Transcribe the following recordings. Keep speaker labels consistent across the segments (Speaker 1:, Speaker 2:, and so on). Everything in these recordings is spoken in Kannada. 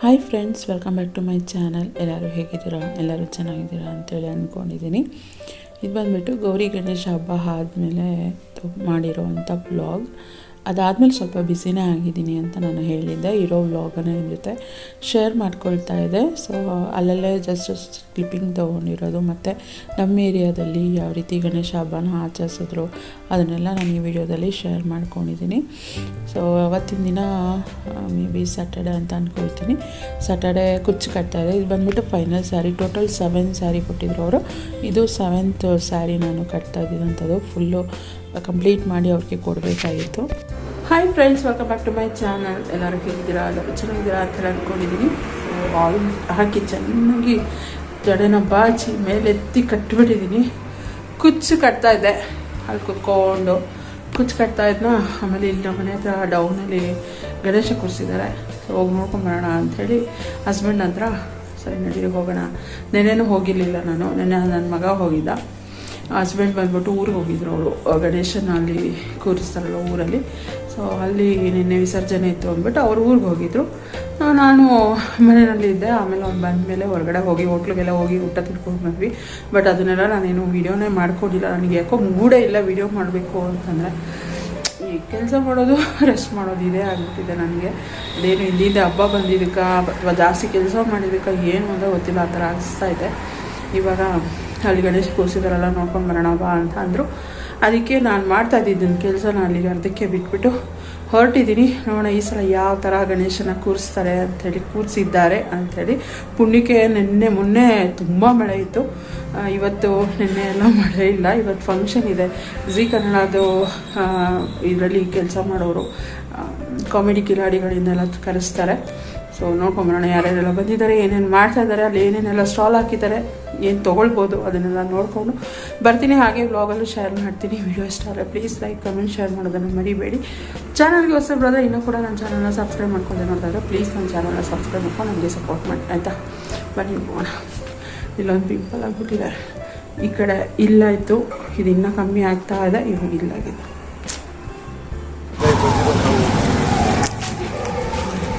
Speaker 1: Hi friends welcome back to my channel ಎಲ್ಲರೂ ಹೇಗಿದ್ದೀರಾ? ಎಲ್ಲರೂ ಚೆನ್ನಾಗಿದ್ದೀರಾ ಅಂತೇಳಿ ಅಂದ್ಕೊಂಡಿದ್ದೀನಿ. ಇದು ಬಂದುಬಿಟ್ಟು ಗೌರಿ ಗಣೇಶ ಹಬ್ಬ ಆದಮೇಲೆ ಮಾಡಿರೋವಂಥ ಬ್ಲಾಗ್ ಅದಾದಮೇಲೆ ಸ್ವಲ್ಪ ಬ್ಯುಸಿನೇ ಆಗಿದ್ದೀನಿ ಅಂತ ನಾನು ಹೇಳಿದ್ದೆ. ಇರೋ ವ್ಲಾಗನ್ನು ನಿಮ್ಮ ಜೊತೆ ಶೇರ್ ಮಾಡ್ಕೊಳ್ತಾ ಇದೆ ಸೊ ಅಲ್ಲಲ್ಲೇ ಜಸ್ಟ್ ಕ್ಲಿಪ್ಪಿಂಗ್ ತೊಗೊಂಡಿರೋದು. ಮತ್ತು ನಮ್ಮ ಏರಿಯಾದಲ್ಲಿ ಯಾವ ರೀತಿ ಗಣೇಶ ಹಬ್ಬನ ಆಚರಿಸಿದ್ರು ಅದನ್ನೆಲ್ಲ ನಾನು ಈ ವಿಡಿಯೋದಲ್ಲಿ ಶೇರ್ ಮಾಡ್ಕೊಂಡಿದ್ದೀನಿ. ಸೊ ಅವತ್ತಿನ ದಿನ ಮೇ ಬಿ ಸ್ಯಾಟರ್ಡೆ ಅಂತ ಅಂದ್ಕೊಳ್ತೀನಿ ಸ್ಯಾಟರ್ಡೆ ಕುಚ್ಚು ಕಟ್ತಾ ಇದೆ ಇದು ಬಂದ್ಬಿಟ್ಟು final sari total seven sari ಕೊಟ್ಟಿದ್ರು ಅವರು. ಇದು ಸೆವೆಂತ್ ಸ್ಯಾರಿ ನಾನು ಕಟ್ತಾ ಇದ್ದಿದ್ದಂಥದ್ದು ಫುಲ್ಲು ಕಂಪ್ಲೀಟ್ ಮಾಡಿ ಅವ್ರಿಗೆ ಕೊಡಬೇಕಾಗಿತ್ತು. Hi friends welcome back to my channel ಎಲ್ಲರೂ ಹೇಗಿದ್ದೀರಾ? ಎಲ್ಲರೂ ಚೆನ್ನಾಗಿದ್ದೀರಾ ಅಂತ ಹೇಳಿ ಅಂದ್ಕೊಂಡಿದ್ದೀನಿ ಆಲ್ ಹಾಕಿ ಚೆನ್ನಾಗಿ ಜಡೆನ ಬಾಚಿ ಮೇಲೆ ಎತ್ತಿ ಕಟ್ಟಿಬಿಟ್ಟಿದ್ದೀನಿ ಕುಚ್ಚು ಕಟ್ತಾ ಇದ್ದೆ ಅಲ್ಲಿ ಕುತ್ಕೊಂಡು ಕುಚ್ಚು ಕಟ್ತಾ ಇದ್ನ. ಆಮೇಲೆ ಇಲ್ಲಿ ನಮ್ಮ ಮನೆ ಹತ್ರ ಡೌನಲ್ಲಿ ಗಣೇಶ ಕೂರಿಸಿದ್ದಾರೆ. ಸೊ ಹೋಗಿ ನೋಡ್ಕೊಂಬರೋಣ ಅಂಥೇಳಿ ಹಸ್ಬೆಂಡ್ ಹತ್ರ, ಸರಿ ನಡೀರಿಗೆ ಹೋಗೋಣ. ನೆನೆನೂ ಹೋಗಿರಲಿಲ್ಲ ನಾನು. ನೆನೆ ನನ್ನ ಮಗ ಹೋಗಿದ್ದ. ಹಸ್ಬೆಂಡ್ ಬಂದ್ಬಿಟ್ಟು ಊರಿಗೆ ಹೋಗಿದ್ರು ಅವರು ಗಣೇಶನ ಅಲ್ಲಿ ಕೂರಿಸ್ತಾರಲ್ಲ ಊರಲ್ಲಿ. ಸೊ ಅಲ್ಲಿ ನಿನ್ನೆ ವಿಸರ್ಜನೆ ಇತ್ತು ಅಂದ್ಬಿಟ್ಟು ಅವ್ರು ಊರಿಗೆ ಹೋಗಿದ್ರು. ನಾನು ಮನೆಯಲ್ಲಿ ಇದ್ದೆ, ಆಮೇಲೆ ಅವ್ನು ಬಂದಮೇಲೆ ಹೊರಗಡೆ ಹೋಗಿ, ಹೋಟ್ಲಿಗೆಲ್ಲ ಹೋಗಿ ಊಟ ತಿಳ್ಕೊಂಡು ಬಂದ್ವಿ. ಬಟ್ ಅದನ್ನೆಲ್ಲ ನಾನೇನು ವೀಡಿಯೋನೇ ಮಾಡ್ಕೊಂಡಿಲ್ಲ. ನನಗೆ ಯಾಕೋ ಮೂಡೇ ಇಲ್ಲ ವೀಡಿಯೋ ಮಾಡಬೇಕು ಅಂತಂದರೆ. ಈ ಕೆಲಸ ಮಾಡೋದು ರೆಸ್ಟ್ ಮಾಡೋದು ಇದೇ ಆಗ್ಬಿಟ್ಟಿದೆ ನನಗೆ. ಅದೇನು ಇಲ್ಲಿಂದ ಹಬ್ಬ ಬಂದಿದ್ದಕ್ಕೆ, ಅಥವಾ ಜಾಸ್ತಿ ಕೆಲಸ ಮಾಡಿದ್ದಕ್ಕೆ ಏನು ಅಂತ ಗೊತ್ತಿಲ್ಲ, ಆ ಥರ ಅನಿಸ್ತಾ ಇದೆ. ಇವಾಗ ಅಲ್ಲಿ ಗಣೇಶ ಕೂರಿಸಿದಾರಲ್ಲ, ನೋಡ್ಕೊಂಡು ಬರೋಣ ಬಾ ಅಂತ ಅಂದರು. ಅದಕ್ಕೆ ನಾನು ಮಾಡ್ತಾ ಇದ್ದಿದ್ದನ್ನ ಕೆಲಸ ನಾನು ಅಲ್ಲಿಗೆ ಅರ್ಧಕ್ಕೆ ಬಿಟ್ಬಿಟ್ಟು ಹೊರಟಿದ್ದೀನಿ. ನೋಡೋಣ ಈ ಸಲ ಯಾವ ಥರ ಗಣೇಶನ ಕೂರಿಸ್ತಾರೆ ಅಂಥೇಳಿ ಕೂರಿಸಿದ್ದಾರೆ ಅಂಥೇಳಿ ಪುಣ್ಯಕ್ಕೆ ನಿನ್ನೆ ಮೊನ್ನೆ ತುಂಬ ಮಳೆ ಇತ್ತು. ಇವತ್ತು ನಿನ್ನೆ ಎಲ್ಲ ಮಳೆ ಇಲ್ಲ. ಇವತ್ತು ಫಂಕ್ಷನ್ ಇದೆ. ಝೀ ಕನ್ನಡದು ಇದರಲ್ಲಿ ಕೆಲಸ ಮಾಡೋರು ಕಾಮಿಡಿ ಕಿಲಾಡಿಗಳಿಂದೆಲ್ಲ ಕರೆಸ್ತಾರೆ. ಸೊ ನೋಡ್ಕೊಂಬರೋಣ ಯಾರ್ಯಾರೆಲ್ಲ ಬಂದಿದ್ದಾರೆ, ಏನೇನು ಮಾಡ್ತಾ ಇದ್ದಾರೆ, ಅಲ್ಲಿ ಏನೇನೆಲ್ಲ ಸ್ಟಾಲ್ ಹಾಕಿದ್ದಾರೆ, ಏನು ತೊಗೊಳ್ಬೋದು ಅದನ್ನೆಲ್ಲ ನೋಡಿಕೊಂಡು ಬರ್ತೀನಿ. ಹಾಗೆ ವ್ಲಾಗಲ್ಲೂ ಶೇರ್ ಮಾಡ್ತೀನಿ. ವಿಡಿಯೋ ಇಷ್ಟ ಆದರೆ ಪ್ಲೀಸ್ ಲೈಕ್ ಕಮೆಂಟ್ ಶೇರ್ ಮಾಡೋದನ್ನು ಮರಿಬೇಡಿ. ಚಾನಲ್ಗೆ ಹೊಸ ಬ್ರದರ್ ಇನ್ನೂ ಕೂಡ ನನ್ನ ಚಾನಲ್ನ ಸಬ್ಸ್ಕ್ರೈಬ್ ಮಾಡ್ಕೊಂಡು ನೋಡಿದ್ರೆ ಪ್ಲೀಸ್ ನನ್ನ ಚಾನಲ್ನ ಸಬ್ಸ್ಕ್ರೈಬ್ ಮಾಡ್ಕೊಂಡು ನನಗೆ ಸಪೋರ್ಟ್ ಮಾಡಿ. ಆಯಿತಾ? ಬನ್ನಿ ಹೋಗೋಣ ಇಲ್ಲೊಂದು ಪಿಂಪಲ್ ಆಗಿಬಿಟ್ಟಿದ್ದಾರೆ. ಈ ಕಡೆ ಇಲ್ಲಾಯಿತು ಇದು ಇನ್ನೂ ಕಮ್ಮಿ ಆಗ್ತಾ ಇದೆ. ಇವಾಗ ಇಲ್ಲಾಗಿದೆ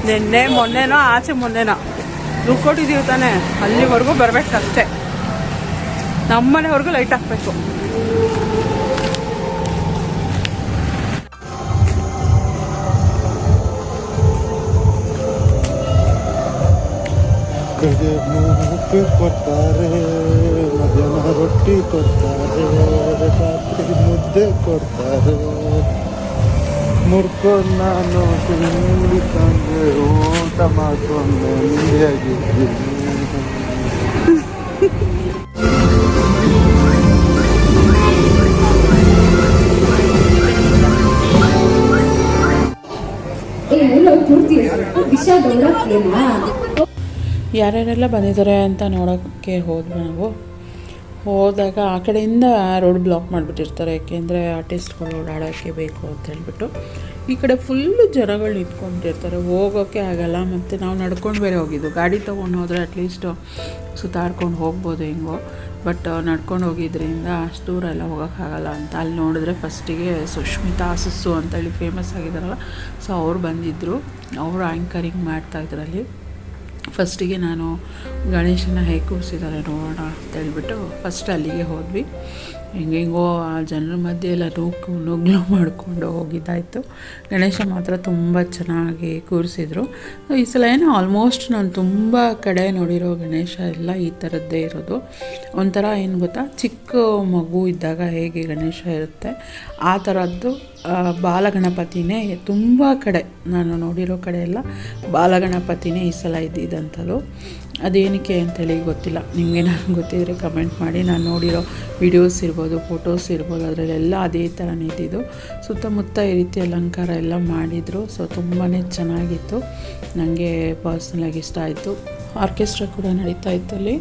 Speaker 1: ನಿನ್ನೆ, ಮೊನ್ನೆನೋ, ಆಚೆ ಮೊನ್ನೆನೋ. ದುಡ್ಡು ತಾನೇ. ಅಲ್ಲಿವರೆಗೂ ಬರಬೇಕಷ್ಟೇ. ನಮ್ಮನೆವರೆಗೂ ಲೈಟ್ ಹಾಕ್ಬೇಕು.
Speaker 2: ಕೊಡ್ತಾರೆ, ಮಧ್ಯಾಹ್ನ ರೊಟ್ಟಿ ಕೊಡ್ತಾರೆ, ರಾತ್ರಿ ಮುದ್ದೆ ಕೊಡ್ತಾರೆ. ಮುರ್ಕೊಂಡು ನಾನು ತಂದೆ ಊಟ ಮಾಡ್ಕೊಂಡು
Speaker 3: ಸ್ವಲ್ಪ
Speaker 1: ಯಾರ್ಯಾರೆಲ್ಲ ಬಂದಿದ್ದಾರೆ ಅಂತ ನೋಡೋಕ್ಕೆ ಹೋದ್ವಿ ನಾವು. ಹೋದಾಗ ಆ ಕಡೆಯಿಂದ ರೋಡ್ ಬ್ಲಾಕ್ ಮಾಡಿಬಿಟ್ಟಿರ್ತಾರೆ, ಯಾಕೆಂದರೆ ಆರ್ಟಿಸ್ಟ್ಗಳು ಓಡಾಡೋಕ್ಕೆ ಬೇಕು ಅಂತ ಹೇಳ್ಬಿಟ್ಟು. ಈ ಕಡೆ ಫುಲ್ಲು ಜನಗಳು ನಿಂತ್ಕೊಂಡಿರ್ತಾರೆ ಹೋಗೋಕ್ಕೆ ಆಗಲ್ಲ, ಮತ್ತು ನಾವು ನಡ್ಕೊಂಡು ಬೇರೆ ಹೋಗಿದ್ದು. ಗಾಡಿ ತೊಗೊಂಡು ಹೋದರೆ ಅಟ್ಲೀಸ್ಟು ಸುತ್ತಾಡ್ಕೊಂಡು ಹೋಗ್ಬೋದು ಹೆಂಗೋ ಬಟ್ ನಡ್ಕೊಂಡು ಹೋಗಿದ್ದರಿಂದ ಅಷ್ಟು ದೂರ ಎಲ್ಲ ಹೋಗೋಕ್ಕಾಗಲ್ಲ ಅಂತ. ಅಲ್ಲಿ ನೋಡಿದ್ರೆ ಫಸ್ಟಿಗೆ ಸುಷ್ಮಿತಾ ಸುಸ್ಸು ಅಂತೇಳಿ ಫೇಮಸ್ ಆಗಿದ್ದಾರಲ್ಲ ಸೊ ಅವ್ರು ಬಂದಿದ್ದರು ಅವರು ಆ್ಯಂಕರಿಂಗ್ ಮಾಡ್ತಾ ಇದ್ರಲ್ಲಿ. ಫಸ್ಟಿಗೆ ನಾನು ಗಣೇಶನ ಹೇಗೆ ಕೂರಿಸಿದ್ದಾರೆ ನೋಡೋಣ ಅಂತೇಳ್ಬಿಟ್ಟು ಫಸ್ಟ್ ಅಲ್ಲಿಗೆ ಹೋದ್ವಿ. ಹೆಂಗೆಂಗೋ ಆ ಜನರ ಮಧ್ಯೆ ಎಲ್ಲ ನೂಕು, ನುಗ್ಲು ಮಾಡಿಕೊಂಡು ಹೋಗಿದ್ದಾಯಿತು. ಗಣೇಶ ಮಾತ್ರ ತುಂಬ ಚೆನ್ನಾಗಿ ಕೂರಿಸಿದ್ರು. ಈ ಸಲ ಏನೋ ಆಲ್ಮೋಸ್ಟ್ ನಾನು ತುಂಬ ಕಡೆ ನೋಡಿರೋ ಗಣೇಶ ಎಲ್ಲ ಈ ಥರದ್ದೇ ಇರೋದು. ಒಂಥರ ಏನು ಗೊತ್ತಾ? ಚಿಕ್ಕ ಮಗು ಇದ್ದಾಗ ಹೇಗೆ ಗಣೇಶ ಇರುತ್ತೆ, ಆ ಥರದ್ದು ಬಾಲಗಣಪತಿನೇ ತುಂಬ ಕಡೆ, ನಾನು ನೋಡಿರೋ ಕಡೆ ಎಲ್ಲ ಬಾಲಗಣಪತಿನೇ ಈ ಸಲ ಇದ್ದಿದ್ದಂಥದ್ದು. ಅದೇನಕ್ಕೆ ಅಂತೇಳಿ ಗೊತ್ತಿಲ್ಲ. ನಿಮಗೇನಾದ್ರು ಗೊತ್ತಿದ್ದರೆ ಕಮೆಂಟ್ ಮಾಡಿ. ನಾನು ನೋಡಿರೋ ವಿಡಿಯೋಸ್ ಇರ್ಬೋದು ಫೋಟೋಸ್ ಇರ್ಬೋದು, ಅದರಲ್ಲೆಲ್ಲ ಅದೇ ಥರನೇ ಇದ್ದಿದ್ದು. ಸುತ್ತಮುತ್ತ ಈ ರೀತಿ ಅಲಂಕಾರ ಎಲ್ಲ ಮಾಡಿದರು. ಸೊ ತುಂಬಾ ಚೆನ್ನಾಗಿತ್ತು. ನನಗೆ ಪರ್ಸ್ನಲಾಗಿ ಇಷ್ಟ ಆಯಿತು. ಆರ್ಕೆಸ್ಟ್ರಾ ಕೂಡ ನಡೀತಾ ಇತ್ತು ಅಲ್ಲಿ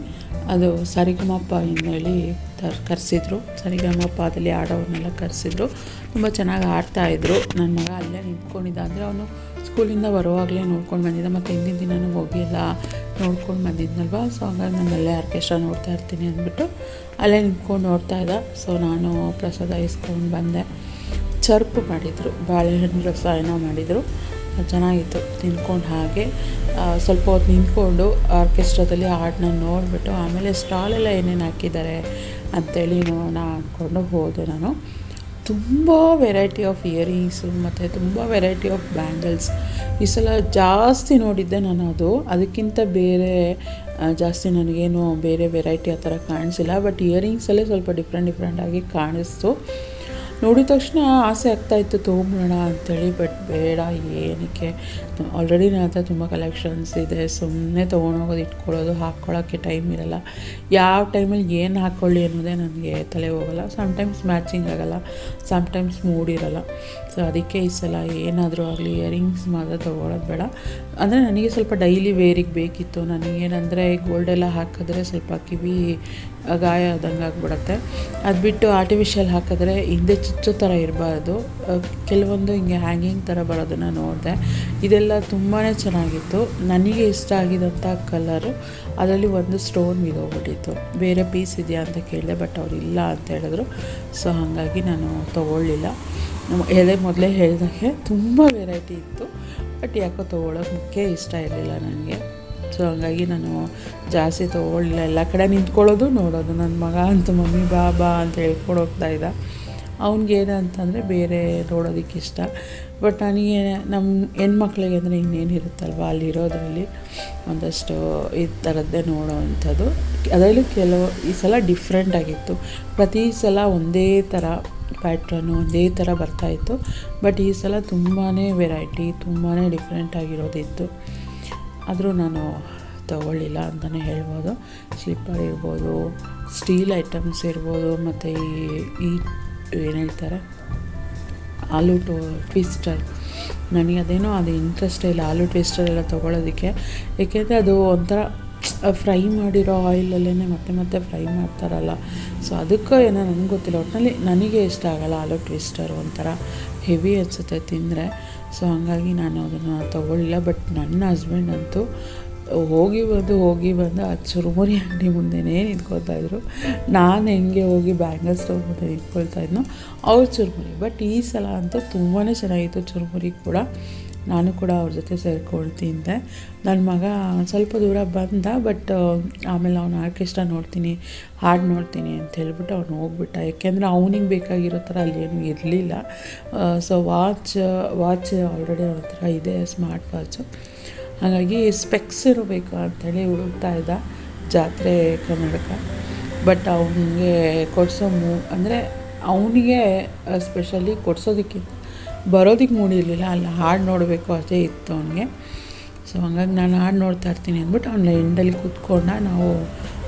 Speaker 1: ಅದು ಸರಿಗಮಪ್ಪ ಹೇಳಿ ತರ್ ಕರೆಸಿದ್ರು. ಸರಿಗಮಪದಲ್ಲಿ ಆಡೋವನ್ನೆಲ್ಲ ಕರೆಸಿದ್ರು. ತುಂಬ ಚೆನ್ನಾಗಿ ಆಡ್ತಾಯಿದ್ರು ನನ್ನ ಮಗ ಅಲ್ಲೇ ನಿಂತ್ಕೊಂಡಿದ್ದ. ಅಂದರೆ ಅವನು ಸ್ಕೂಲಿಂದ ಬರುವಾಗಲೇ ನೋಡ್ಕೊಂಡು ಬಂದಿದ್ದ. ಮತ್ತು ಹಿಂದಿನ ದಿನವೂ ಹೋಗಿ ಎಲ್ಲ ನೋಡ್ಕೊಂಡು ಬಂದಿದ್ನಲ್ವ? ಸೊ ಹಂಗಾಗಿ ನಾನು ಅಲ್ಲೇ ಆರ್ಕೆಸ್ಟ್ರಾ ನೋಡ್ತಾ ಇರ್ತೀನಿ ಅಂದ್ಬಿಟ್ಟು ಅಲ್ಲೇ ನಿಂತ್ಕೊಂಡು ನೋಡ್ತಾ ಇದ್ದ. ಸೊ ನಾನು ಪ್ರಸಾದ ಇಸ್ಕೊಂಡು ಬಂದೆ. ಚರ್ಪು ಮಾಡಿದರು. ಬಾಳೆಹಣ್ಣು ರಸ ಏನೋ ಮಾಡಿದರು. ಚೆನ್ನಾಗಿತ್ತು. ತಿನ್ಕೊಂಡು ಹಾಗೆ ಸ್ವಲ್ಪ ಹೊತ್ತು ನಿಂತ್ಕೊಂಡು ಆರ್ಕೆಸ್ಟ್ರಾದಲ್ಲಿ ಹಾಡನ್ನ ನೋಡಿಬಿಟ್ಟು ಆಮೇಲೆ ಸ್ಟಾಲೆಲ್ಲ ಏನೇನು ಹಾಕಿದ್ದಾರೆ? ಅಂತೇಳಿ ನೋಡೋಣ ಅಂದ್ಕೊಂಡು ಹೋದೆ ನಾನು. ತುಂಬ ವೆರೈಟಿ ಆಫ್ ಇಯರಿಂಗ್ಸು ಮತ್ತು ತುಂಬ ವೆರೈಟಿ ಆಫ್ ಬ್ಯಾಂಗಲ್ಸ್ ಈ ಸಲ ಜಾಸ್ತಿ ನೋಡಿದ್ದೆ ನಾನು ಅದು. ಅದಕ್ಕಿಂತ ಬೇರೆ ಜಾಸ್ತಿ ನನಗೇನು ಬೇರೆ ವೆರೈಟಿ ಆ ಥರ ಕಾಣಿಸಿಲ್ಲ. ಬಟ್ ಇಯರಿಂಗ್ಸಲ್ಲೇ ಸ್ವಲ್ಪ ಡಿಫ್ರೆಂಟ್ ಡಿಫ್ರೆಂಟಾಗಿ ಕಾಣಿಸ್ತು. ನೋಡಿದ ತಕ್ಷಣ ಆಸೆ ಆಗ್ತಾಯಿತ್ತು ತೊಗೊಂಬಿಡೋಣ ಅಂಥೇಳಿ ಬಟ್ ಬೇಡ, ಏನಕ್ಕೆ? ಆಲ್ರೆಡಿ ನನ್ನ ಹತ್ರ ತುಂಬ ಕಲೆಕ್ಷನ್ಸ್ ಇದೆ ಸುಮ್ಮನೆ ತೊಗೊಂಡೋಗೋದು ಇಟ್ಕೊಳ್ಳೋದು ಹಾಕ್ಕೊಳ್ಳೋಕ್ಕೆ ಟೈಮ್ ಇರಲ್ಲ. ಯಾವ ಟೈಮಲ್ಲಿ ಏನು ಹಾಕ್ಕೊಳ್ಳಿ ಅನ್ನೋದೇ ನನಗೆ ತಲೆ ಹೋಗಲ್ಲ. ಸಮ್ಟೈಮ್ಸ್ ಮ್ಯಾಚಿಂಗ್ ಆಗಲ್ಲ ಸಮ್ಟೈಮ್ಸ್ ಮೂಡ್ ಇರಲ್ಲ. ಸೊ ಅದಕ್ಕೆ ಈ ಸಲ ಏನಾದರೂ ಆಗಲಿ ಇಯರಿಂಗ್ಸ್ ಮಾತ್ರ ತೊಗೊಳೋದು ಬೇಡ. ಅಂದರೆ ನನಗೆ ಸ್ವಲ್ಪ ಡೈಲಿ ವೇರಿಗೆ ಬೇಕಿತ್ತು. ನನಗೇನಂದರೆ ಗೋಲ್ಡೆಲ್ಲ ಹಾಕಿದ್ರೆ ಸ್ವಲ್ಪ ಕಿವಿ ಗಾಯ ಆದಂಗೆ ಆಗಿಬಿಡುತ್ತೆ. ಅದು ಬಿಟ್ಟು ಆರ್ಟಿಫಿಷಿಯಲ್ ಹಾಕಿದ್ರೆ ಹಿಂದೆ ಚುಚ್ಚು ಥರ ಇರಬಾರ್ದು. ಕೆಲವೊಂದು ಹಿಂಗೆ ಹ್ಯಾಂಗಿಂಗ್ ಥರ ಬರೋದನ್ನು ನೋಡಿದೆ. ಇದೆಲ್ಲ ತುಂಬಾ ಚೆನ್ನಾಗಿತ್ತು. ನನಗೆ ಇಷ್ಟ ಆಗಿದಂಥ ಕಲರು ಅದರಲ್ಲಿ ಒಂದು ಸ್ಟೋನ್ ಹೋಗ್ಬಿಟ್ಟಿತ್ತು ಬೇರೆ ಪೀಸ್ ಇದೆಯಾ ಅಂತ ಕೇಳಿದೆ ಬಟ್ ಅವ್ರು ಇಲ್ಲ ಅಂತ ಹೇಳಿದ್ರು. ಸೊ ಹಾಗಾಗಿ ನಾನು ತೊಗೊಳ್ಳಿಲ್ಲ. ಎಲೆ ಮೊದಲೇ ಹೇಳಿದಾಗೆ ತುಂಬ ವೆರೈಟಿ ಇತ್ತು. ಬಟ್ ಯಾಕೋ ತೊಗೊಳೋಕೆ ಮುಖ್ಯ ಇಷ್ಟ ಇರಲಿಲ್ಲ ನನಗೆ. ಸೊ ಹಂಗಾಗಿ ನಾನು ಜಾಸ್ತಿ ತೊಗೊಳ್ಳಿಲ್ಲ. ಎಲ್ಲ ಕಡೆ ನಿಂತ್ಕೊಳ್ಳೋದು ನೋಡೋದು. ನನ್ನ ಮಗ ಅಂತ ಮಮ್ಮಿ, ಬಾ ಬಾ ಅಂತ ಹೇಳ್ಕೊಂಡು ಹೋಗ್ತಾ ಇದ್ದ. ಅವ್ನಿಗೇನು ಅಂತಂದರೆ ಬೇರೆ ನೋಡೋದಕ್ಕೆ ಇಷ್ಟ. ಬಟ್ ನನಗೆ ನಮ್ಮ ಹೆಣ್ಮಕ್ಳಿಗೆ ಅಂದರೆ ಇನ್ನೇನು ಇರುತ್ತಲ್ವ? ಅಲ್ಲಿರೋದ್ರಲ್ಲಿ ಒಂದಷ್ಟು ಈ ಥರದ್ದೇ ನೋಡೋವಂಥದ್ದು. ಅದರಲ್ಲಿ ಅದರಲ್ಲೂ ಕೆಲವು ಈ ಸಲ ಡಿಫ್ರೆಂಟ್ ಆಗಿತ್ತು. ಪ್ರತಿ ಸಲ ಒಂದೇ ಥರ ಪ್ಯಾಟ್ರನ್ನು ಒಂದೇ ಥರ ಬರ್ತಾಯಿತ್ತು ಬಟ್ ಈ ಸಲ ತುಂಬಾ ವೆರೈಟಿ ತುಂಬಾ ಡಿಫ್ರೆಂಟ್ ಆಗಿರೋದಿತ್ತು. ಆದರೂ ನಾನು ತಗೊಳ್ಳಿಲ್ಲ ಅಂತಲೇ ಹೇಳ್ಬೋದು. ಸ್ಲಿಪ್ಪರ್ ಇರ್ಬೋದು ಸ್ಟೀಲ್ ಐಟಮ್ಸ್ ಇರ್ಬೋದು, ಮತ್ತು ಈ ಈ ಏನು ಹೇಳ್ತಾರೆ? ಆಲೂ ಟೋ ಟ್ವಿಸ್ಟರ್ ನನಗೆ ಅದೇನೋ ಅದು ಇಂಟ್ರೆಸ್ಟೇ ಇಲ್ಲ ಆಲೂ ಟ್ವಿಸ್ಟರ್ ಎಲ್ಲ ತೊಗೊಳೋದಕ್ಕೆ. ಏಕೆಂದರೆ ಅದು ಒಂಥರ ಫ್ರೈ ಮಾಡಿರೋ ಆಯಿಲಲ್ಲೇ ಮತ್ತೆ ಮತ್ತೆ ಫ್ರೈ ಮಾಡ್ತಾರಲ್ಲ. ಸೊ ಅದಕ್ಕೂ ಏನೋ ನನಗೆ ಗೊತ್ತಿಲ್ಲ. ಒಟ್ಟಿನಲ್ಲಿ ನನಗೆ ಇಷ್ಟ ಆಗಲ್ಲ ಆಲೂ ಟ್ವಿಸ್ಟರ್ ಒಂಥರ ಹೆವಿ ಅನಿಸುತ್ತೆ ತಿಂದರೆ. ಸೊ ಹಾಗಾಗಿ ನಾನು ಅದನ್ನು ತೊಗೊಳ್ಳಿಲ್ಲ. ಬಟ್ ನನ್ನ ಹಸ್ಬೆಂಡ್ ಅಂತೂ ಹೋಗಿ ಬಂದು ಹೋಗಿ ಬಂದು ಆ ಚುರುಮುರಿ ಅಂಗಡಿ ಮುಂದೆನೇ ನಿಂತ್ಕೊಳ್ತಾ ಇದ್ರು. ನಾನು ಹೆಂಗೆ ಹೋಗಿ ಬ್ಯಾಂಗಲ್ಸ್ ಸ್ಟವ್ ಮುಂದೆ ನಿಂತ್ಕೊಳ್ತಾ ಇದ್ನೋ ಅವ್ರ ಚುರುಮುರಿ. ಬಟ್ ಈ ಸಲ ಅಂತೂ ತುಂಬಾ ಚೆನ್ನಾಗಿತ್ತು ಚುರುಮುರಿ ಕೂಡ. ನಾನು ಕೂಡ ಅವ್ರ ಜೊತೆ ಸೇರ್ಕೊಳ್ತಿದ್ದೆ. ತಿಂದೆ ನನ್ನ ಮಗ ಸ್ವಲ್ಪ ದೂರ ಬಂದ ಬಟ್ ಆಮೇಲೆ ಅವನು ಆರ್ಕೆಸ್ಟ್ರಾ ನೋಡ್ತೀನಿ, ಹಾಡು ನೋಡ್ತೀನಿ ಅಂತ ಹೇಳ್ಬಿಟ್ಟು ಅವ್ನು ಹೋಗ್ಬಿಟ್ಟ. ಯಾಕೆಂದರೆ ಅವನಿಗೆ ಬೇಕಾಗಿರೋ ಥರ ಅಲ್ಲಿ ಏನೂ ಇರಲಿಲ್ಲ. ಸೊ ವಾಚ್ ವಾಚ್ ಆಲ್ರೆಡಿ ಅವ್ರ ಹತ್ರ ಇದೆ ಸ್ಮಾರ್ಟ್ ವಾಚು ಹಾಗಾಗಿ ಸ್ಪೆಕ್ಸ್ ಇರಬೇಕು ಅಂಥೇಳಿ ಹುಡುಕ್ತಾ ಇದ್ದ, ಜಾತ್ರೆ ಕರ್ನಾಟಕ. ಬಟ್ ಅವನಿಗೆ ಕೊಡಿಸೋ ಮೂ, ಅಂದರೆ ಅವನಿಗೆ ಸ್ಪೆಷಲಿ ಕೊಡ್ಸೋದಕ್ಕಿಂತ ಬರೋದಕ್ಕೆ ಮೂಡಿರಲಿಲ್ಲ ಅಲ್ಲಿ ಹಾಡು ನೋಡಬೇಕು ಅಷ್ಟೇ ಇತ್ತು ಅವನಿಗೆ. ಸೊ ಹಂಗಾಗಿ ನಾನು ಹಾಡು ನೋಡ್ತಾ ಇರ್ತೀನಿ ಅಂದ್ಬಿಟ್ಟು ಅವ್ನ ಎಂಡಲ್ಲಿ ಕೂತ್ಕೊಂಡ ನಾವು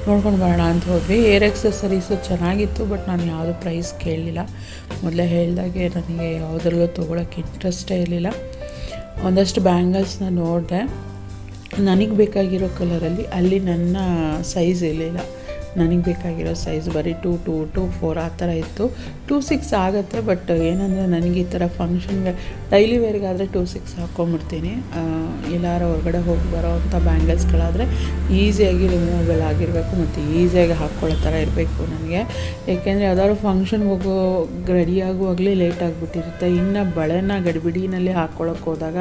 Speaker 1: ನೋಡ್ಕೊಂಡು ಬರೋಣ ಅಂತ ಹೋದ್ವಿ. ಏರ್ ಎಕ್ಸಸರೀಸು ಚೆನ್ನಾಗಿತ್ತು ಬಟ್ ನಾನು ಯಾವುದೂ ಪ್ರೈಸ್ ಕೇಳಲಿಲ್ಲ ಮೊದಲೇ ಹೇಳಿದಾಗೆ ನನಗೆ ಯಾವುದ್ರಲ್ಲೂ ತೊಗೊಳಕ್ಕೆ ಇಂಟ್ರೆಸ್ಟೇ ಇರಲಿಲ್ಲ. ಒಂದಷ್ಟು ಬ್ಯಾಂಗಲ್ಸ್ನ ನೋಡಿದೆ. ನನಗೆ ಬೇಕಾಗಿರೋ ಕಲರಲ್ಲಿ ಅಲ್ಲಿ ನನ್ನ ಸೈಜ್ ಇರಲಿಲ್ಲ. ನನಗೆ ಬೇಕಾಗಿರೋ ಸೈಜ್ ಬರೀ ಟೂ ಟೂ ಟೂ ಫೋರ್ ಆ ಥರ ಇತ್ತು. ಟೂ ಸಿಕ್ಸ್ ಆಗುತ್ತೆ ಬಟ್ ಏನಂದರೆ ನನಗೆ ಈ ಥರ ಫಂಕ್ಷನ್ಗೆ ಡೈಲಿ ವೇರ್ಗಾದರೆ ಟೂ ಸಿಕ್ಸ್ ಹಾಕ್ಕೊಂಬಿಡ್ತೀನಿ ಎಲ್ಲರ ಹೊರಗಡೆ ಹೋಗಿ ಬರೋವಂಥ ಬ್ಯಾಂಗಲ್ಸ್ಗಳಾದರೆ ಈಸಿಯಾಗಿ ರಿಮೂವಬಲ್ ಆಗಿರಬೇಕು ಮತ್ತು ಈಸಿಯಾಗಿ ಹಾಕ್ಕೊಳ್ಳೋ ಥರ ಇರಬೇಕು ನನಗೆ. ಏಕೆಂದರೆ ಯಾವ್ದಾದ್ರು ಫಂಕ್ಷನ್ಗೆ ಹೋಗೋ ರೆಡಿಯಾಗುವಾಗಲೇ ಲೇಟ್ ಆಗಿಬಿಟ್ಟಿರುತ್ತೆ. ಇನ್ನು ಬಳೆನ ಗಡಿಬಿಡಿನಲ್ಲಿ ಹಾಕ್ಕೊಳ್ಳೋಕೆ ಹೋದಾಗ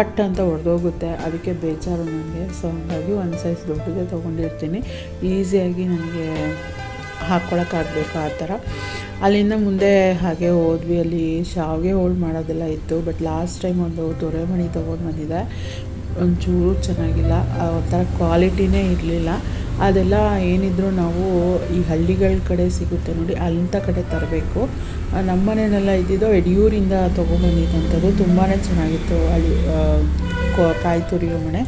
Speaker 1: ಪಟ್ ಅಂತ ಒಡೆದೋಗುತ್ತೆ. ಅದಕ್ಕೆ ಬೇಜಾರು ನನಗೆ. ಸೊ ಹಾಗಾಗಿ ಒಂದು ಸೈಜ್ ದೊಡ್ಡದೇ ತೊಗೊಂಡಿರ್ತೀನಿ. ಈಸಿಯಾಗಿ ನನಗೆ ಹಾಕ್ಕೊಳಕ್ಕಾಗಬೇಕು ಆ ಥರ. ಅಲ್ಲಿಂದ ಮುಂದೆ ಹಾಗೆ ಹೋದ್ವಿ. ಅಲ್ಲಿ ಶಾವಿಗೆ ಹೋಲ್ಡ್ ಮಾಡೋದೆಲ್ಲ ಇತ್ತು. ಬಟ್ ಲಾಸ್ಟ್ ಟೈಮ್ ಒಂದು ದೊರೆಮಣಿ ತೊಗೊಂಡು ಬಂದಿದ್ದೆ. ಒಂಚೂರು ಚೆನ್ನಾಗಿಲ್ಲ ಒಂಥರ ಕ್ವಾಲಿಟಿನೇ ಇರಲಿಲ್ಲ. ಅದೆಲ್ಲ ಏನಿದ್ರು ನಾವು ಈ ಹಳ್ಳಿಗಳ ಕಡೆ ಸಿಗುತ್ತೆ ನೋಡಿ ಅಂಥ ಕಡೆ ತರಬೇಕು. ನಮ್ಮ ಮನೆಯಲ್ಲೆಲ್ಲ ಇದ್ದಿದ್ದು ಯಡಿಯೂರಿಂದ ತೊಗೊಂಬಂದಿದ್ದಂಥದ್ದು ತುಂಬಾ ಚೆನ್ನಾಗಿತ್ತು ಅಲ್ಲಿ ಕಾಯಿ ತುರಿಯೋ ಮನೆ.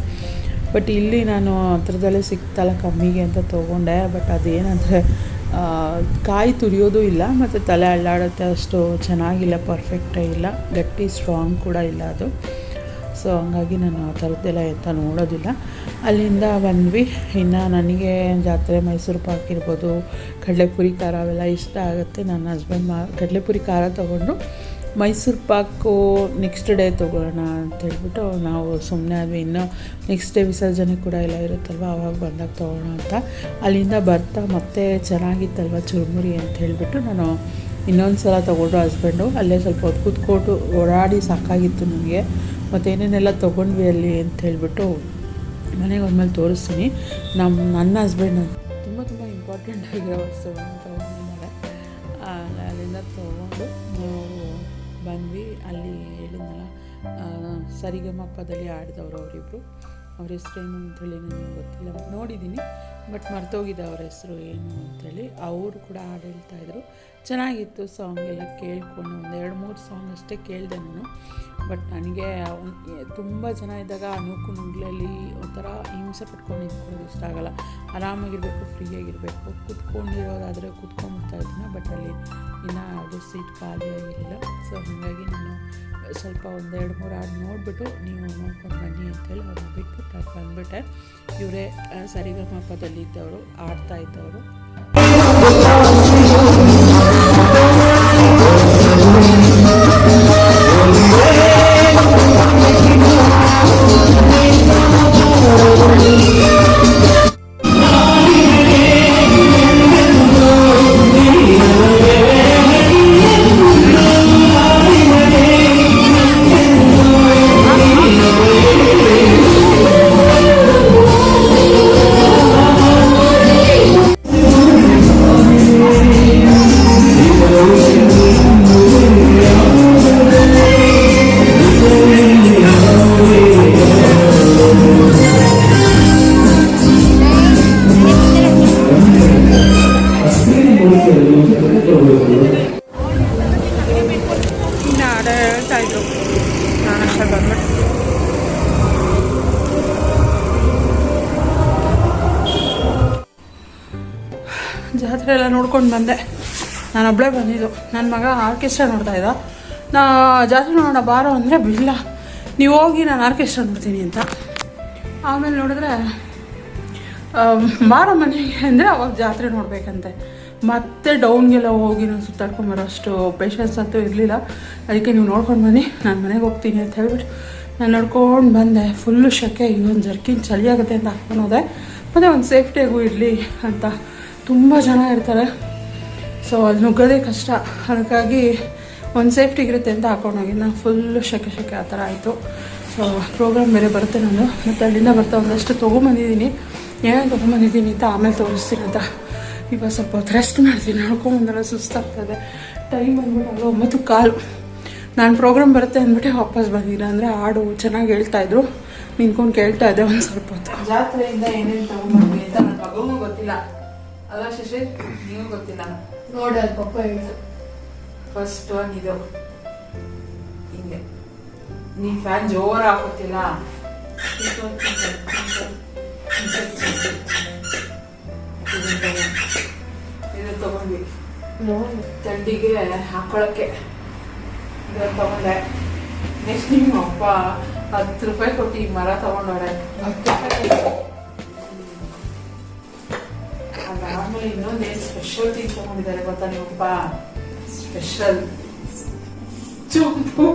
Speaker 1: ಬಟ್ ಇಲ್ಲಿ ನಾನು ಹತ್ರದಲ್ಲೇ ಸಿಗ್ತಲ್ಲ ಕಮ್ಮಿಗೆ ಅಂತ ತೊಗೊಂಡೆ. ಬಟ್ ಅದೇನಂದರೆ ಕಾಯಿ ತುರಿಯೋದು ಇಲ್ಲ, ಮತ್ತು ತಲೆ ಅಳ್ಳಾಡುತ್ತೆ ಅಷ್ಟು ಚೆನ್ನಾಗಿಲ್ಲ ಪರ್ಫೆಕ್ಟೇ ಇಲ್ಲ. ಗಟ್ಟಿ ಸ್ಟ್ರಾಂಗ್ ಕೂಡ ಇಲ್ಲ ಅದು. ಸೊ ಹಂಗಾಗಿ ನಾನು ಆ ಥರದ್ದೆಲ್ಲ ಎಂತ ನೋಡೋದಿಲ್ಲ. ಅಲ್ಲಿಂದ ಬಂದ್ವಿ. ಇನ್ನು ನನಗೆ ಜಾತ್ರೆ ಮೈಸೂರು ಪಾಕ್ ಇರ್ಬೋದು, ಕಡಲೆಪುರಿ ಖಾರ ಅವೆಲ್ಲ ಇಷ್ಟ ಆಗುತ್ತೆ. ನನ್ನ ಹಸ್ಬೆಂಡ್ ಮಾ, ಕಡಲೆಪುರಿ ಖಾರ ತೊಗೊಂಡು ಮೈಸೂರು ಪಾಕು ನೆಕ್ಸ್ಟ್ ಡೇ ತೊಗೊಳ್ಳೋಣ ಅಂತ ಹೇಳ್ಬಿಟ್ಟು ನಾವು ಸುಮ್ಮನೆ ಆದ್ವಿ. ಇನ್ನೂ ನೆಕ್ಸ್ಟ್ ಡೇ ವಿಸರ್ಜನೆ ಕೂಡ ಎಲ್ಲ ಇರುತ್ತಲ್ವ, ಅವಾಗ ಬಂದಾಗ ತೊಗೊಳ್ಳೋಣ ಅಂತ. ಅಲ್ಲಿಂದ ಬರ್ತಾ ಮತ್ತೆ ಚೆನ್ನಾಗಿತ್ತಲ್ವ ಚುರುಮುರಿ ಅಂತ ಹೇಳಿಬಿಟ್ಟು ನಾನು ಇನ್ನೊಂದು ಸಲ ತೊಗೊಂಡ್ರು ಹಸ್ಬೆಂಡು ಅಲ್ಲೇ ಸ್ವಲ್ಪ ಹೊತ್ತು ಕೂತ್ಕೊಟ್ಟು ಓಡಾಡಿ ಸಾಕಾಗಿತ್ತು ನನಗೆ ಮತ್ತು ಏನೇನೆಲ್ಲ ತೊಗೊಂಡ್ವಿ ಅಲ್ಲಿ ಅಂತ ಹೇಳ್ಬಿಟ್ಟು ಮನೆಗೆ ಹೋದ್ಮೇಲೆ ತೋರಿಸ್ತೀನಿ. ನಮ್ಮ ನನ್ನ ಹಸ್ಬೆಂಡ್ ತುಂಬ ತುಂಬ ಇಂಪಾರ್ಟೆಂಟ್ ಆಗಿರೋ ವಸ್ತುಗಳನ್ನ ತೊಗೊಂಡಿದ್ದಾರೆ. ಅಲ್ಲಿಂದ ತೊಗೊಂಡು ನಾವು ಬಂದ್ವಿ. ಅಲ್ಲಿ ಹೇಳಿದ್ನಲ್ಲ ಸರಿಗಮಪ್ಪದಲ್ಲಿ ಆಡಿದವರು ಅವರಿಬ್ಬರು ಅವ್ರ ಹೆಸರೇನು ಅಂತೇಳಿ ನನಗೆ ಗೊತ್ತಿಲ್ಲ. ನೋಡಿದ್ದೀನಿ, ಬಟ್ ಮರ್ತೋಗಿದೆ ಅವ್ರ ಹೆಸರು ಏನು ಅಂತೇಳಿ ಅವರು ಕೂಡ ಹಾಡು ಹೇಳ್ತಾಯಿದ್ರು ಚೆನ್ನಾಗಿತ್ತು ಸಾಂಗ್ ಎಲ್ಲ ಕೇಳ್ಕೊಂಡು. ಒಂದು ಎರಡು ಮೂರು ಸಾಂಗ್ ಅಷ್ಟೇ ಕೇಳಿದೆ ನಾನು. ಬಟ್ ನನಗೆ ತುಂಬ ಜನ ಇದ್ದಾಗ ಆ ನೂಕು ನುಗ್ಲಲ್ಲಿ ಒಂಥರ ಹಿಂಸೆ ಪಟ್ಕೊಂಡು ನಿಂತ್ಕೊಳ್ಳೋದು ಇಷ್ಟ ಆಗಲ್ಲ. ಆರಾಮಾಗಿರಬೇಕು, ಫ್ರೀಯಾಗಿರಬೇಕು. ಕೂತ್ಕೊಂಡಿರೋದಾದರೆ ಕೂತ್ಕೊಂಡ್ಬಿಡ್ತಾ ಇದ್ದೀನಿ ಬಟ್ ಅಲ್ಲಿ ಇನ್ನೂ ಅದು ಸೀಟ್ ಖಾಲಿ ಆಗಿರಲಿಲ್ಲ. ಸೊ ಹಾಗಾಗಿ ನಾನು ಸ್ವಲ್ಪ ಒಂದೆರಡು ಮೂರು ಹಾಡು ನೋಡಿಬಿಟ್ಟು ನೀವು ನೋಡ್ಕೊಂಡು ಬನ್ನಿ ಅಂತೇಳಿ ಅವ್ರನ್ನ ಬಿಟ್ಬಿಟ್ಟು ಅಲ್ಲಿ ಬಂದ್ಬಿಟ್ಟೆ. ಇವರೇ ಸರಿಗಮಪದಲ್ಲಿ ಇದ್ದವರು ಆಡ್ತಾ ಇದ್ದವರು. ಜಾತ್ರೆ ಎಲ್ಲ ನೋಡ್ಕೊಂಡು ಬಂದೆ. ನಾನು ಒಬ್ಬಳೇ ಬಂದಿದ್ದು. ನನ್ನ ಮಗ ಆರ್ಕೆಸ್ಟ್ರಾ ನೋಡ್ತಾ ಇದ್ದ. ನಾ ಜಾತ್ರೆ ನೋಡೋಣ ಬಾರೋ ಅಂದರೆ ಬಿಲ್ಲ ನೀವು ಹೋಗಿ ನಾನು ಆರ್ಕೆಸ್ಟ್ರಾ ನೋಡ್ತೀನಿ ಅಂತ. ಆಮೇಲೆ ನೋಡಿದ್ರೆ ಬಾರೋ ಮನೆಗೆ ಅಂದರೆ ಅವಾಗ ಜಾತ್ರೆ ನೋಡಬೇಕಂತೆ. ಮತ್ತೆ ಡೌನ್ಗೆಲ್ಲ ಹೋಗಿ ನಾನು ಸುತ್ತಾಡ್ಕೊಂಬರೋ ಅಷ್ಟು ಪೇಷನ್ಸ್ ಅಂತೂ ಇರಲಿಲ್ಲ. ಅದಕ್ಕೆ ನೀವು ನೋಡ್ಕೊಂಡು ಬನ್ನಿ. ನಾನು ಮನೆಗೆ ಹೋಗ್ತೀನಿ ಅಂತ ಹೇಳ್ಬಿಟ್ಟು ನಾನು ನೋಡ್ಕೊಂಡು ಬಂದೆ. ಫುಲ್ಲು ಶೆಕೆ ಒಂದು ಜರ್ಕಿನ್ ಚಳಿ ಆಗುತ್ತೆ ಅಂತ ಹಾಕ್ಕೊಂಡು ಮತ್ತು ಒಂದು ಸೇಫ್ಟಿಯಾಗೂ ಇರಲಿ ಅಂತ ತುಂಬ ಜನ ಇರ್ತಾರೆ. ಸೊ ಅಲ್ಲಿ ನುಗ್ಗೋದೇ ಕಷ್ಟ. ಅದಕ್ಕಾಗಿ ಒಂದು ಸೇಫ್ಟಿ ಇರುತ್ತೆ ಅಂತ ಹಾಕೊಂಡೋಗಿ ನಾನು ಫುಲ್ಲು ಶೆಕೆ ಶೆಕೆ ಆ ಥರ ಆಯಿತು. ಸೊ ಪ್ರೋಗ್ರಾಮ್ ಬೇರೆ ಬರುತ್ತೆ ನಾನು ಮತ್ತು ಅಲ್ಲಿಂದ ಬರ್ತಾ ಒಂದಷ್ಟು ತೊಗೊಂಬಂದಿದ್ದೀನಿ. ಏನೇನು ತೊಗೊಂಬಂದಿದ್ದೀನಿ ಅಂತ ಆಮೇಲೆ ತೋರಿಸ್ತೀನಿ ಅಂತ. ಇವಾಗ ಸ್ವಲ್ಪ ಹೊತ್ತು ರೆಸ್ಟ್ ಮಾಡ್ತೀನಿ ನೋಡ್ಕೊಂಬಂದೆಲ್ಲ ಸುಸ್ತಾಗ್ತದೆ ಟೈಮ್ ಬಂದ್ಬಿಟ್ಟು ಅಲ್ಲ ಒಂಬತ್ತು ಕಾಲು. ನಾನು ಪ್ರೋಗ್ರಾಮ್ ಬರುತ್ತೆ ಅಂದ್ಬಿಟ್ಟು ವಾಪಸ್ ಬಂದಿಲ್ಲ ಅಂದರೆ ಹಾಡು ಚೆನ್ನಾಗಿ ಹೇಳ್ತಾಯಿದ್ರು ನಿಂತ್ಕೊಂಡು ಕೇಳ್ತಾ ಇದ್ದೆ ಒಂದು ಸ್ವಲ್ಪ ಹೊತ್ತು. ಜಾತ್ರೆಯಿಂದ ಏನೇನು ತಗೊಂಡ್ಬಂದ್ವಿ ಅಂತ ನನ್ನ ಮಗುಗೂ ಗೊತ್ತಿಲ್ಲ. ಅಲ್ಲ ಶಶಿ ನೀವು ಗೊತ್ತಿಲ್ಲ.
Speaker 3: ನೋಡಿ ಅದು ಪಪ್ಪ ಹೇಳಿದ್ರು
Speaker 1: ಫಸ್ಟ್ ಒನ್ ಇದು ಹಿಂಗೆ. ನೀ ಫ್ಯಾನ್ ಜೋರು ಹಾಕೋತಿಲ್ಲ ಇದು ತಗೊಂಡ್ವಿ
Speaker 3: ನೋಡಿ
Speaker 1: ಥಂಡಿಗೆ ಹಾಕೊಳಕ್ಕೆ. ಇದನ್ನು ತಗೊಂಡೆ. ನೆಕ್ಸ್ಟ್ ನಿಮ್ಮ ಅಪ್ಪ ಹತ್ತು ರೂಪಾಯಿ ಕೊಟ್ಟು ಈ ಮರ ತಗೊಂಡೋಡೆ ಅದಾದ್ಮೇಲೆ ಇನ್ನೊಂದೇನು ಸ್ಪೆಷಲ್ ಥಿಂಗ್ ತಗೊಂಡಿದ್ದಾರೆ ಗೊತ್ತಾ ನಿಮ್ಮಪ್ಪ ಸ್ಪೆಷಲ್ ಚುಂಪು.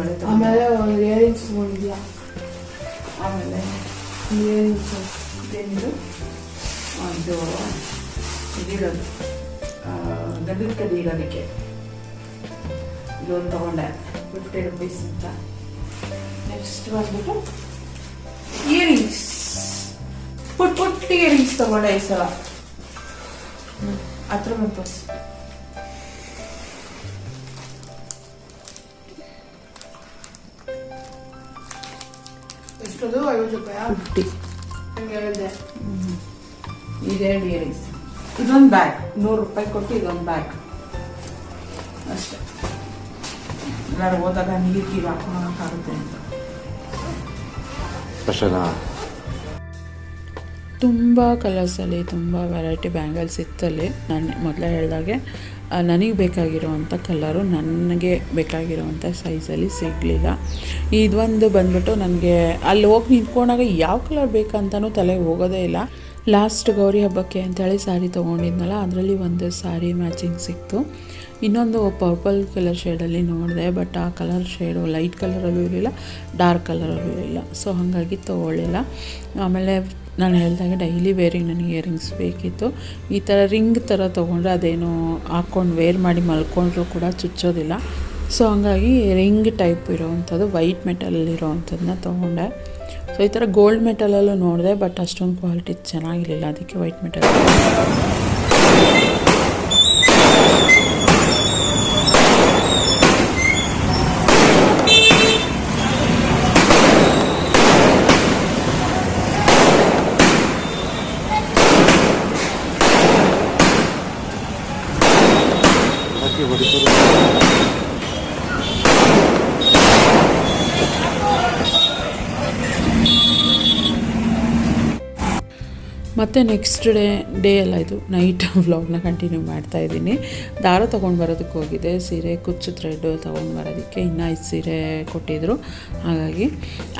Speaker 1: ಬಳೆ
Speaker 3: ಆಮೇಲೆ ಒಂದು ಇಯರಿಂಗ್ಸ್ ತಗೊಂಡಿದ್ಯಾ
Speaker 1: ಆಮೇಲೆ
Speaker 3: ಇಯರಿಂಗ್ಸ್
Speaker 1: ಇದೇನಿದು ಒಂದು ಇದಿರೋದು ಗಂಧದ ಕಡ್ಡಿ ಇರೋದಕ್ಕೆ. ಇದೊಂದು ತಗೊಂಡೆ ಫಿಫ್ಟಿ ರುಪೀಸ್ ಅಂತ. ನೆಕ್ಸ್ಟ್ ಬಂದ್ಬಿಟ್ಟು ಇಯರಿಂಗ್ಸ್ ಪುಟ್ ಪುಟ್ಟ ಇಯರಿಂಗ್ಸ್ ತಗೊಂಡೆ ಈ ಸಲ. ಹತ್ರ ಬಂದು
Speaker 3: ಎಷ್ಟದು ಐವತ್ತು ರೂಪಾಯಿ
Speaker 1: ಫಿಫ್ಟಿ
Speaker 3: ಹಂಗೆ ಹೇಳಿದೆ.
Speaker 1: ಇದೆರಡು ಇಯರಿಂಗ್ಸ್ ಇದೊಂದು ಬ್ಯಾಗ್ ನೂರು ರೂಪಾಯಿ ಕೊಟ್ಟು ಇದೊಂದು ಬ್ಯಾಗ್ ಅಷ್ಟೇ. ಎಲ್ಲರೂ ಹೋದಾಗ ನೀರು ಗೀರು ಹಾಕೊಳಕ್ಕಾಗುತ್ತೆ ಅಂತ
Speaker 2: ಸ್ಪೆಷಲಾ
Speaker 1: ತುಂಬ ಕಲರ್ಸಲ್ಲಿ ತುಂಬ ವೆರೈಟಿ ಬ್ಯಾಂಗಲ್ಸ್ ಇತ್ತಲ್ಲಿ. ನಾನು ಮೊದಲೇ ಹೇಳ್ದಾಗೆ ನನಗೆ ಬೇಕಾಗಿರೋವಂಥ ಕಲ್ಲರು ನನಗೆ ಬೇಕಾಗಿರೋವಂಥ ಸೈಜಲ್ಲಿ ಸಿಗಲಿಲ್ಲ. ಇದೊಂದು ಬಂದ್ಬಿಟ್ಟು ನನಗೆ ಅಲ್ಲಿ ಹೋಗಿ ನಿಂತ್ಕೊಂಡಾಗ ಯಾವ ಕಲರ್ ಬೇಕಂತಲೂ ತಲೆಗೆ ಹೋಗೋದೇ ಇಲ್ಲ. ಲಾಸ್ಟ್ ಗೌರಿ ಹಬ್ಬಕ್ಕೆ ಅಂತೇಳಿ ಸ್ಯಾರಿ ತೊಗೊಂಡಿದ್ನಲ್ಲ, ಅದರಲ್ಲಿ ಒಂದು ಸ್ಯಾರಿ ಮ್ಯಾಚಿಂಗ್ ಸಿಕ್ತು. ಇನ್ನೊಂದು ಪರ್ಪಲ್ ಕಲರ್ ಶೇಡಲ್ಲಿ ನೋಡಿದೆ, ಬಟ್ ಆ ಕಲರ್ ಶೇಡು ಲೈಟ್ ಕಲರಲ್ಲೂ ಇರಲಿಲ್ಲ, ಡಾರ್ಕ್ ಕಲರಲ್ಲೂ ಇರಲಿಲ್ಲ. ಸೊ ಹಾಗಾಗಿ ತೊಗೊಳ್ಳಿಲ್ಲ. ಆಮೇಲೆ ನಾನು ಹೇಳಿದಾಗೆ ಡೈಲಿ ವೇರಿಂಗ್ ನನಗೆ ಇಯರಿಂಗ್ಸ್ ಬೇಕಿತ್ತು. ಈ ಥರ ರಿಂಗ್ ಥರ ತೊಗೊಂಡ್ರೆ ಅದೇನು ಹಾಕ್ಕೊಂಡು ವೇರ್ ಮಾಡಿ ಮಲ್ಕೊಂಡ್ರೂ ಕೂಡ ಚುಚ್ಚೋದಿಲ್ಲ. ಸೊ ಹಂಗಾಗಿ ರಿಂಗ್ ಟೈಪ್ ಇರೋವಂಥದ್ದು ವೈಟ್ ಮೆಟಲಲ್ಲಿರೋವಂಥದ್ದನ್ನ ತೊಗೊಂಡೆ. ಸೊ ಈ ಥರ ಗೋಲ್ಡ್ ಮೆಟಲಲ್ಲೂ ನೋಡಿದೆ ಬಟ್ ಅಷ್ಟೊಂದು ಕ್ವಾಲಿಟಿ ಚೆನ್ನಾಗಿರಲಿಲ್ಲ. ಅದಕ್ಕೆ ವೈಟ್ ಮೆಟಲ್ ಮತ್ತು ನೆಕ್ಸ್ಟ್ ಡೇ ಡೇ ಎಲ್ಲ ಇದು ನೈಟ್ ವ್ಲಾಗ್ನ ಕಂಟಿನ್ಯೂ ಮಾಡ್ತಾ ಇದ್ದೀನಿ. ದಾರ ತೊಗೊಂಡು ಬರೋದಕ್ಕೆ ಹೋಗಿದ್ದೆ ಸೀರೆ ಕುಚ್ಚು ಥ್ರೆಡ್ ತೊಗೊಂಡು ಬರೋದಕ್ಕೆ ಇನ್ನೂ ಐದು ಸೀರೆ ಕೊಟ್ಟಿದ್ದರು ಹಾಗಾಗಿ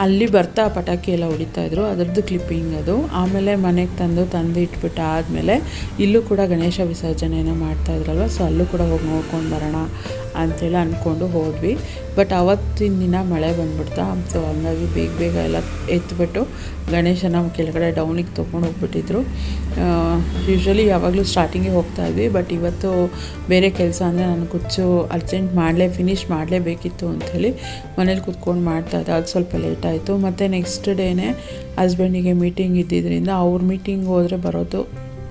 Speaker 1: ಅಲ್ಲಿ ಬರ್ತಾ ಪಟಾಕಿ ಎಲ್ಲ ಹೊಡಿತಾಯಿದ್ರು ಅದರದ್ದು ಕ್ಲಿಪ್ಪಿಂಗ್ ಅದು. ಆಮೇಲೆ ಮನೆಗೆ ತಂದು ತಂದು ಇಟ್ಬಿಟ್ಟು ಆದಮೇಲೆ ಇಲ್ಲೂ ಕೂಡ ಗಣೇಶ ವಿಸರ್ಜನೆಯನ್ನು ಮಾಡ್ತಾಯಿದ್ರಲ್ವ ಸೊ ಅಲ್ಲೂ ಕೂಡ ಹೋಗಿ ನೋಡ್ಕೊಂಡು ಬರೋಣ ಅಂತೇಳಿ ಅಂದ್ಕೊಂಡು ಹೋದ್ವಿ. ಬಟ್ ಅವತ್ತಿನ ದಿನ ಮಳೆ ಬಂದ್ಬಿಡ್ತಾ ಸೊ ಹಂಗಾಗಿ ಬೇಗ ಬೇಗ ಎಲ್ಲ ಎತ್ತಿಬಿಟ್ಟು ಗಣೇಶನ ಕೆಳಗಡೆ ಡೌನಿಗೆ ತೊಗೊಂಡು ಹೋಗ್ಬಿಟ್ಟಿದ್ರು. ಯೂಶ್ವಲಿ ಯಾವಾಗಲೂ ಸ್ಟಾರ್ಟಿಂಗಿಗೆ ಹೋಗ್ತಾ ಇದ್ವಿ ಬಟ್ ಇವತ್ತು ಬೇರೆ ಕೆಲಸ ಅಂದರೆ ನಾನು ಕುಚ್ಚು ಅರ್ಜೆಂಟ್ ಮಾಡಲೇ ಫಿನಿಷ್ ಮಾಡಲೇಬೇಕಿತ್ತು ಅಂಥೇಳಿ ಮನೇಲಿ ಕುತ್ಕೊಂಡು ಮಾಡ್ತಾಯಿದ್ದೆ ಅದು ಸ್ವಲ್ಪ ಲೇಟ್ ಆಯಿತು. ಮತ್ತು ನೆಕ್ಸ್ಟ್ ಡೇನೇ ಹಸ್ಬೆಂಡಿಗೆ ಮೀಟಿಂಗ್ ಇದ್ದಿದ್ದರಿಂದ ಅವ್ರ ಮೀಟಿಂಗ್ ಹೋದರೆ ಬರೋದು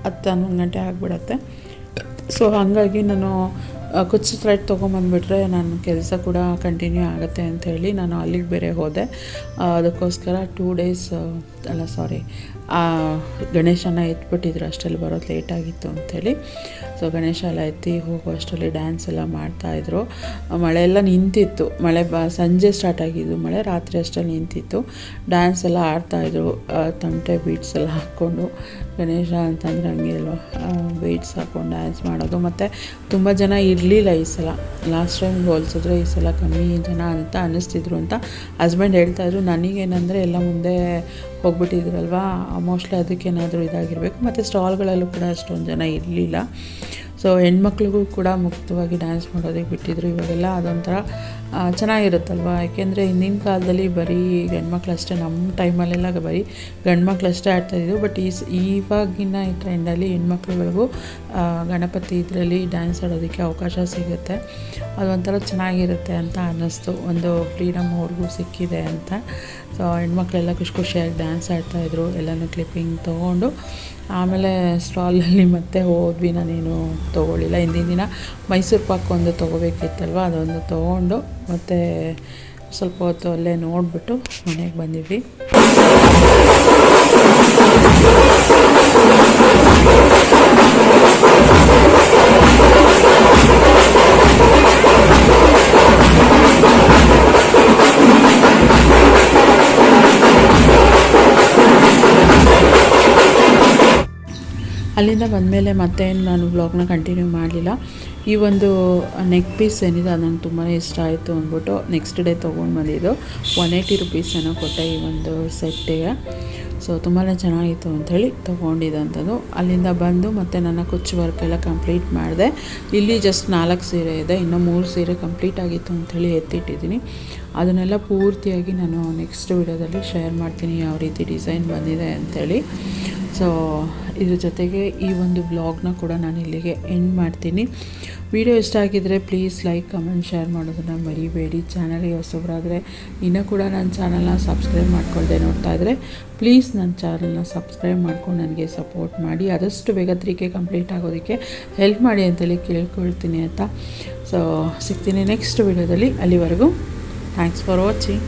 Speaker 1: ಹತ್ತು ಹನ್ನೊಂದು ಗಂಟೆ ಆಗಿಬಿಡತ್ತೆ. ಸೊ ಹಾಗಾಗಿ ನಾನು ಕುಚ್ಚು ಥ್ರೆಡ್ ತೊಗೊಂಬಂದ್ಬಿಟ್ರೆ ನನ್ನ ಕೆಲಸ ಕೂಡ ಕಂಟಿನ್ಯೂ ಆಗುತ್ತೆ ಅಂಥೇಳಿ ನಾನು ಅಲ್ಲಿಗೆ ಬೇರೆ ಹೋದೆ. ಅದಕ್ಕೋಸ್ಕರ ಟೂ ಡೇಸ್ ಅಲ್ಲ ಸಾರಿ ಆ, ಗಣೇಶನ ಎತ್ಬಿಟ್ಟಿದ್ರು. ಅಷ್ಟರಲ್ಲಿ ಬರೋದು ಲೇಟ್ ಆಗಿತ್ತು ಅಂಥೇಳಿ ಸೊ ಗಣೇಶ ಎಲ್ಲ ಎತ್ತಿ ಹೋಗೋ ಅಷ್ಟರಲ್ಲಿ ಡ್ಯಾನ್ಸ್ ಎಲ್ಲ ಮಾಡ್ತಾಯಿದ್ರು ಮಳೆ ಎಲ್ಲ ನಿಂತಿತ್ತು. ಮಳೆ ಬ, ಸಂಜೆ ಸ್ಟಾರ್ಟ್ ಆಗಿದ್ದು ಮಳೆ, ರಾತ್ರಿ ಅಷ್ಟರಲ್ಲಿ ನಿಂತಿತ್ತು. ಡ್ಯಾನ್ಸ್ ಎಲ್ಲ ಆಡ್ತಾಯಿದ್ರು ತಮಟೆ ಬೀಟ್ಸ್ ಎಲ್ಲ ಹಾಕ್ಕೊಂಡು. ಗಣೇಶ ಅಂತಂದರೆ ಹಂಗೆ ಅಲ್ವಾ ವೆಯ್ಟ್ಸ್ ಹಾಕ್ಕೊಂಡು ಡ್ಯಾನ್ಸ್ ಮಾಡೋದು. ಮತ್ತು ತುಂಬ ಜನ ಇರಲಿಲ್ಲ ಈ ಸಲ. ಲಾಸ್ಟ್ ಟೈಮ್ ಹೋಲಿಸಿದ್ರೆ ಈ ಸಲ ಕಮ್ಮಿ ಜನ ಅಂತ ಅನ್ನಿಸ್ತಿದ್ರು ಅಂತ ಹಸ್ಬೆಂಡ್ ಹೇಳ್ತಾಯಿದ್ರು ನನಗೇನಂದರೆ ಎಲ್ಲ ಮುಂದೆ ಹೋಗ್ಬಿಟ್ಟಿದ್ರಲ್ವಾ? ಮೋಸ್ಟ್ಲಿ ಅದಕ್ಕೇನಾದರೂ ಇದಾಗಿರಬೇಕು. ಮತ್ತು ಸ್ಟಾಲ್ಗಳಲ್ಲೂ ಕೂಡ ಅಷ್ಟೊಂದು ಜನ ಇರಲಿಲ್ಲ. ಸೊ ಹೆಣ್ಮಕ್ಳಿಗೂ ಕೂಡ ಮುಕ್ತವಾಗಿ ಡ್ಯಾನ್ಸ್ ಮಾಡೋದಕ್ಕೆ ಬಿಟ್ಟಿದ್ರು. ಇವಾಗೆಲ್ಲ ಅದೊಂಥರ ಚೆನ್ನಾಗಿರುತ್ತಲ್ವ? ಯಾಕೆಂದರೆ ಹಿಂದಿನ ಕಾಲದಲ್ಲಿ ಬರೀ ಗಂಡ್ಮಕ್ಳಷ್ಟೇ ನಮ್ಮ ಟೈಮಲ್ಲೆಲ್ಲ ಬರೀ ಗಂಡ್ಮಕ್ಳಷ್ಟೇ ಆಡ್ತಾಯಿದ್ರು ಬಟ್ ಈ ಈವಾಗಿನ ಇವಾಗಿನ ಈ ಟ್ರೆಂಡಲ್ಲಿ ಹೆಣ್ಮಕ್ಳುಗಳಿಗೂ ಗಣಪತಿ ಇದರಲ್ಲಿ ಡ್ಯಾನ್ಸ್ ಆಡೋದಕ್ಕೆ ಅವಕಾಶ ಸಿಗುತ್ತೆ. ಅದೊಂಥರ ಚೆನ್ನಾಗಿರುತ್ತೆ ಅಂತ ಅನ್ನಿಸ್ತು. ಒಂದು ಫ್ರೀಡಮ್ ಅವ್ರಿಗೂ ಸಿಕ್ಕಿದೆ ಅಂತ. ಸೊ ಹೆಣ್ಮಕ್ಳೆಲ್ಲ ಖುಷಿ ಖುಷಿಯಾಗಿ ಡ್ಯಾನ್ಸ್ ಆಡ್ತಾಯಿದ್ರು ಎಲ್ಲನೂ ಕ್ಲಿಪ್ಪಿಂಗ್ ತೊಗೊಂಡು ಆಮೇಲೆ ಸ್ಟಾಲಲ್ಲಿ ಮತ್ತೆ ಹೋದ್ವಿ. ನಾನೇನು ತೊಗೊಳ್ಳಿಲ್ಲ. ಹಿಂದಿನ ದಿನ ಮೈಸೂರು ಪಾಕ್ ಒಂದು ತೊಗೋಬೇಕಿತ್ತಲ್ವ? ಅದೊಂದು ತೊಗೊಂಡು ಮತ್ತು ಸ್ವಲ್ಪ ಹೊತ್ತು ಅಲ್ಲೇ ನೋಡಿಬಿಟ್ಟು ಮನೆಗೆ ಬಂದಿದ್ವಿ. ಅಲ್ಲಿಂದ ಬಂದಮೇಲೆ ಮತ್ತೆ ನಾನು ವ್ಲಾಗ್ನ ಕಂಟಿನ್ಯೂ ಮಾಡಲಿಲ್ಲ. ಈ ಒಂದು ನೆಕ್ ಪೀಸ್ ಏನಿದೆ ಅದು ನಂಗೆ ತುಂಬಾ ಇಷ್ಟ ಆಯಿತು ಅಂದ್ಬಿಟ್ಟು ನೆಕ್ಸ್ಟ್ ಡೇ ತೊಗೊಂಡು ಬಂದಿದ್ದು. ಒನ್ ಏಯ್ಟಿ ರುಪೀಸ್ ಏನೋ ಕೊಟ್ಟೆ ಈ ಒಂದು ಸೆಟ್ಟಿಗೆ ಸೊ ತುಂಬಾ ಚೆನ್ನಾಗಿತ್ತು ಅಂಥೇಳಿ ತೊಗೊಂಡಿದ್ದಂಥದ್ದು ಅಲ್ಲಿಂದ ಬಂದು ಮತ್ತೆ ನನ್ನ ಕುಚ್ಚು ವರ್ಕ್ ಎಲ್ಲ ಕಂಪ್ಲೀಟ್ ಮಾಡಿದೆ. ಇಲ್ಲಿ ಜಸ್ಟ್ ನಾಲ್ಕು ಸೀರೆ ಇದೆ, ಇನ್ನೂ ಮೂರು ಸೀರೆ ಕಂಪ್ಲೀಟ್ ಆಗಿತ್ತು ಅಂಥೇಳಿ ಎತ್ತಿಟ್ಟಿದ್ದೀನಿ. ಅದನ್ನೆಲ್ಲ ಪೂರ್ತಿಯಾಗಿ ನಾನು ನೆಕ್ಸ್ಟ್ ವಿಡಿಯೋದಲ್ಲಿ ಶೇರ್ ಮಾಡ್ತೀನಿ ಯಾವ ರೀತಿ ಡಿಸೈನ್ ಬಂದಿದೆ ಅಂಥೇಳಿ ಸೊ ಇದ್ರ ಜೊತೆಗೆ ಈ ಒಂದು ಬ್ಲಾಗ್ನ ಕೂಡ ನಾನು ಇಲ್ಲಿಗೆ ಎಂಡ್ ಮಾಡ್ತೀನಿ. ವಿಡಿಯೋ ಇಷ್ಟ ಆಗಿದ್ದರೆ ಪ್ಲೀಸ್ ಲೈಕ್ ಕಮೆಂಟ್ ಶೇರ್ ಮಾಡೋದನ್ನು ಮರಿಬೇಡಿ. ಚಾನಲ್ಗೆ ಹೊಸಬರಾದರೆ ಇನ್ನೂ ಕೂಡ ನನ್ನ ಚಾನಲ್ನ ಸಬ್ಸ್ಕ್ರೈಬ್ ಮಾಡ್ಕೊಳ್ಳದೆ ನೋಡ್ತಾ ಇದ್ದರೆ ಪ್ಲೀಸ್ ನನ್ನ ಚಾನಲ್ನ ಸಬ್ಸ್ಕ್ರೈಬ್ ಮಾಡ್ಕೊಂಡು ನನಗೆ ಸಪೋರ್ಟ್ ಮಾಡಿ. ಆದಷ್ಟು ಬೇಗ ತ್ರೀಕೆ ಕಂಪ್ಲೀಟ್ ಆಗೋದಕ್ಕೆ ಹೆಲ್ಪ್ ಮಾಡಿ ಅಂತೇಳಿ ಕೇಳ್ಕೊಳ್ತೀನಿ ಅಂತ ಸೊ ಸಿಗ್ತೀನಿ ನೆಕ್ಸ್ಟ್ ವಿಡಿಯೋದಲ್ಲಿ. ಅಲ್ಲಿವರೆಗೂ ಥ್ಯಾಂಕ್ಸ್ ಫಾರ್ ವಾಚಿಂಗ್